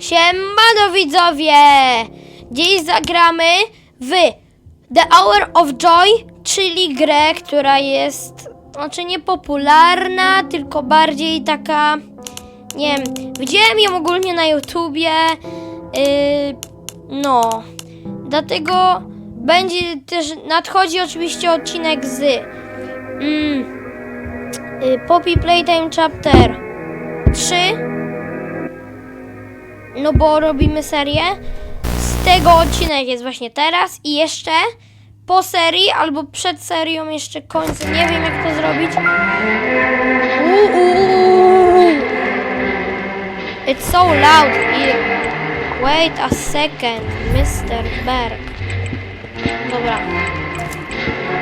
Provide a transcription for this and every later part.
Siemano widzowie! Dziś zagramy w The Hour of Joy, czyli grę, która jest znaczy nie popularna, tylko bardziej taka nie wiem, widziałem ją ogólnie na YouTubie yy, no dlatego będzie też nadchodzi oczywiście odcinek z mm, y, Poppy Playtime Chapter 3 no bo robimy serię. Z tego odcinek jest właśnie teraz i jeszcze po serii albo przed serią jeszcze końca. Nie wiem jak to zrobić. It's so loud here. Wait a second, Mr. Berg. Dobra.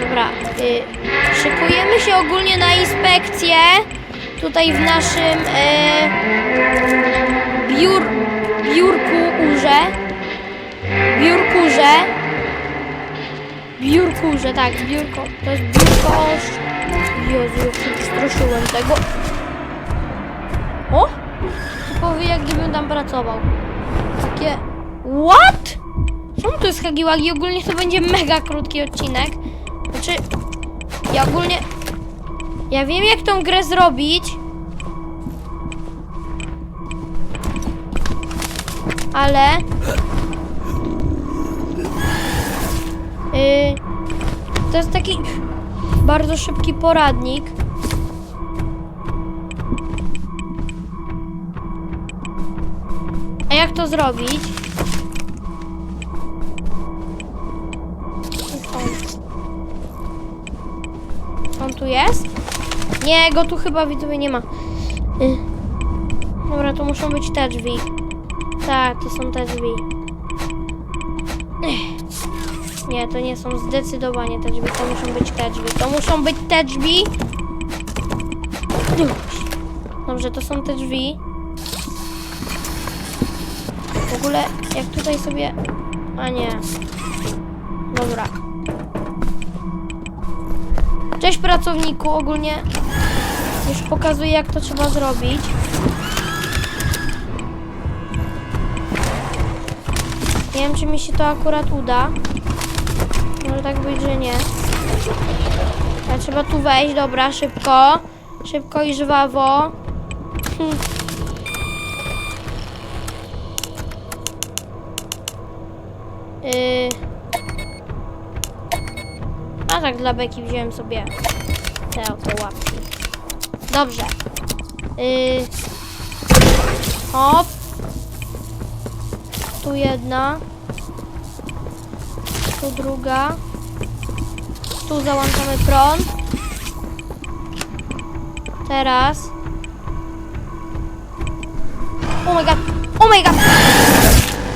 Dobra. Y, szykujemy się ogólnie na inspekcję. Tutaj w naszym y, biurku urze. Biurkurze. Biurkurze, tak, biurko. To jest biurko. Jezu, przestraszyłem tego. O! Typowy jak gdybym tam pracował. Takie... What? Czemu to jest Hagiwagi? Ogólnie to będzie mega krótki odcinek. Znaczy... Ja ogólnie... Ja wiem jak tą grę zrobić. Ale yy, to jest taki bardzo szybki poradnik. A jak to zrobić? On tu jest? Nie, go tu chyba widzowie nie ma. Yy. Dobra, to muszą być te drzwi. Tak, to są te drzwi. Ech. Nie, to nie są zdecydowanie te drzwi, to muszą być te drzwi. To muszą być te drzwi. Dobrze, to są te drzwi. W ogóle, jak tutaj sobie... A nie. Dobra. Cześć pracowniku, ogólnie już pokazuję jak to trzeba zrobić. Nie wiem, czy mi się to akurat uda. Może tak być, że nie. Ale trzeba tu wejść, dobra, szybko. Szybko i żwawo. Yy. A tak dla beki wziąłem sobie te oto łapki. Dobrze. Yy. Hop. Tu jedna. Tu druga. Tu załączamy prąd. Teraz. Oh my god! Oh my god!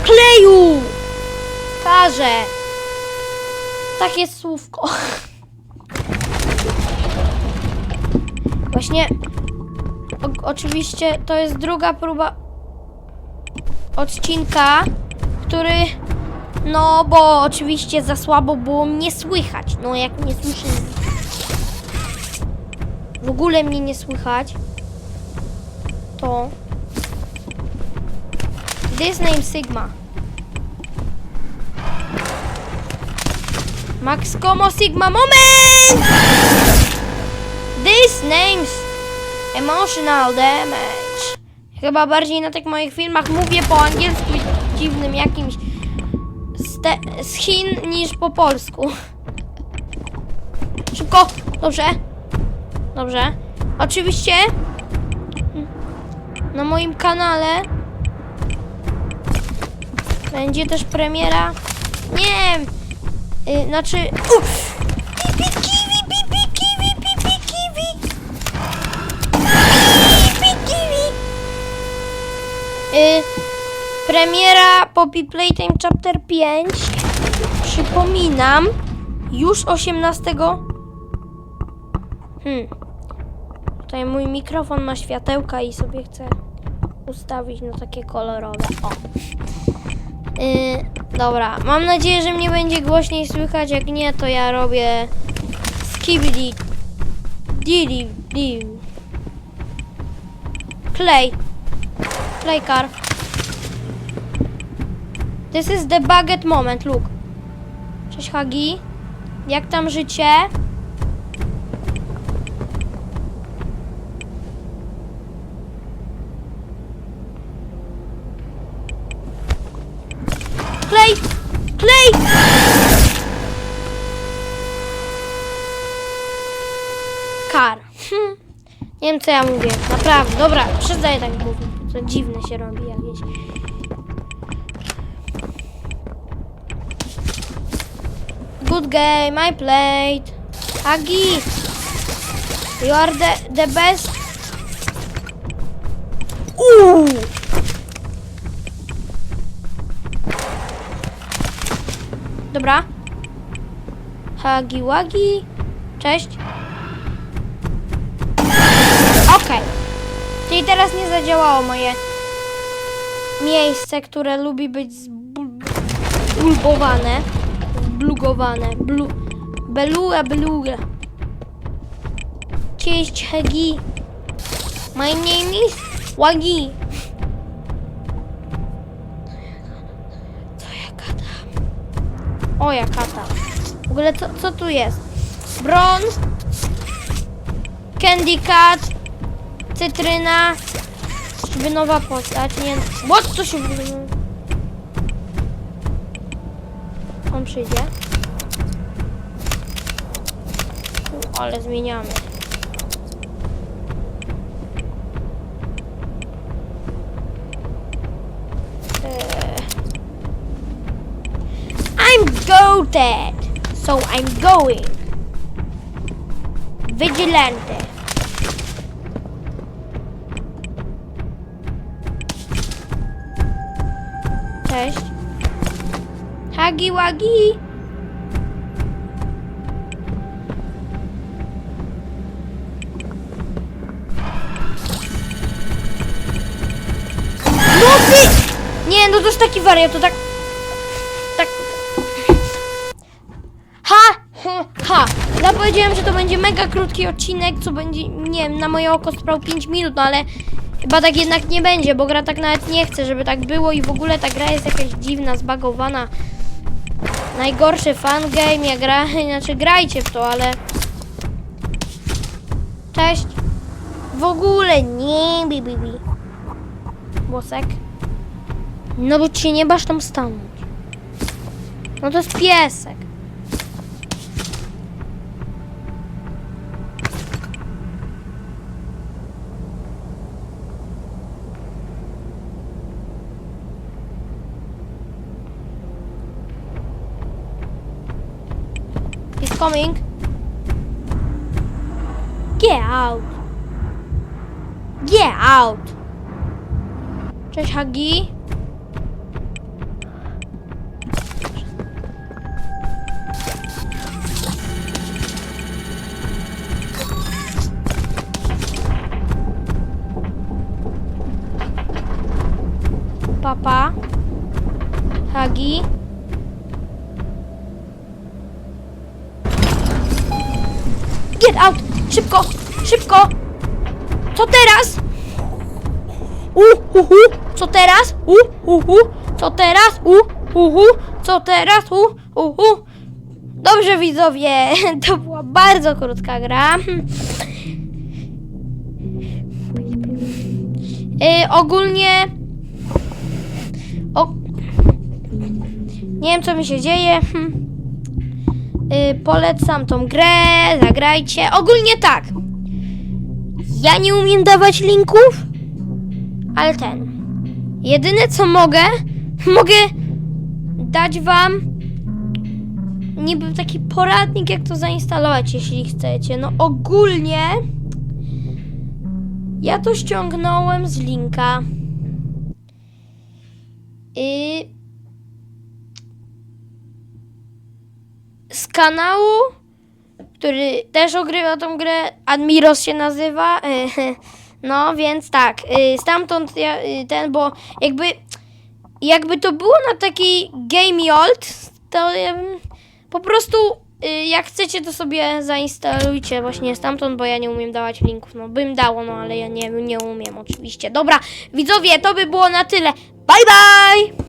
Kleju! Karze! Takie słówko. Właśnie. O, oczywiście to jest druga próba odcinka, który. No, bo oczywiście za słabo było mnie słychać. No, jak mnie słyszy. W ogóle mnie nie słychać. To. This name Sigma. Max Como Sigma moment! This name's emotional damage. Chyba bardziej na tych moich filmach mówię po angielsku dziwnym jakimś z, z Chin niż po polsku. Szybko! Dobrze. Dobrze. Oczywiście na moim kanale będzie też premiera. Nie wiem. Y, znaczy. Uff. Premiera Poppy Playtime Chapter 5. Przypominam, już 18. Hmm. Tutaj mój mikrofon ma światełka i sobie chcę ustawić na takie kolorowe. O. Y, dobra, mam nadzieję, że mnie będzie głośniej słychać. Jak nie, to ja robię skibidi. Didi. Di. Klej. Klejkar. This is the buget moment, look. Cześć Hagi. Jak tam życie? Klej! Klej! Kar. Hm. Nie wiem co ja mówię. Naprawdę. Dobra, przestaję tak mówić. To dziwne się robi jakieś. Good game, I played. Agi, you are the, the best. Uuu. Dobra. Hagi Wagi. Cześć. Okej. Czyli teraz nie zadziałało moje miejsce, które lubi być zbulbowane. Zblugowane. Blu... Beluga, beluga. Cześć, Hagi. My name is Wagi. Co ja gadam? O, ja kata. W ogóle co, co tu jest? Bron. Candy Cat. Cytryna. Nowa postać. Nie. What? Co się On przyjdzie. Ale zmieniamy. Eee. I'm goated, so I'm going. Vigilante. Cześć. Hagi Wagi. No! Nie, no to jest taki wariat, to tak... Tak... Ha! ha. Ja powiedziałem, że to będzie mega krótki odcinek, co będzie, nie wiem, na moje oko sprał 5 minut, no ale chyba tak jednak nie będzie, bo gra tak nawet nie chce, żeby tak było i w ogóle ta gra jest jakaś dziwna, zbagowana. Najgorszy fan game, ja gra, znaczy grajcie w to, ale... Cześć. W ogóle nie, bi, bi, bi. Włosek. No bo ci nie masz tam stanąć. No to jest piesek. Coming. Get out. Get out. Cześć Hagi. Papa. Hagi. Get out! Szybko! Szybko! Co teraz? U, uhu, co teraz? U, uhu, co teraz? U, uhu, co teraz? U, uhu. Dobrze widzowie, to była bardzo krótka gra. Yy, ogólnie... O... Nie wiem co mi się dzieje. Yy, polecam tą grę, zagrajcie. Ogólnie tak. Ja nie umiem dawać linków, ale ten. Jedyne co mogę, mogę dać wam niby taki poradnik, jak to zainstalować, jeśli chcecie. No ogólnie ja to ściągnąłem z linka. I z kanału, który też ogrywa tą grę, Admiros się nazywa. No więc tak, y, stamtąd y, ten, bo jakby jakby to było na taki Game Old, to po prostu y, jak chcecie to sobie zainstalujcie właśnie stamtąd, bo ja nie umiem dawać linków. No bym dało, no ale ja nie, nie umiem oczywiście. Dobra, widzowie, to by było na tyle. Bye bye!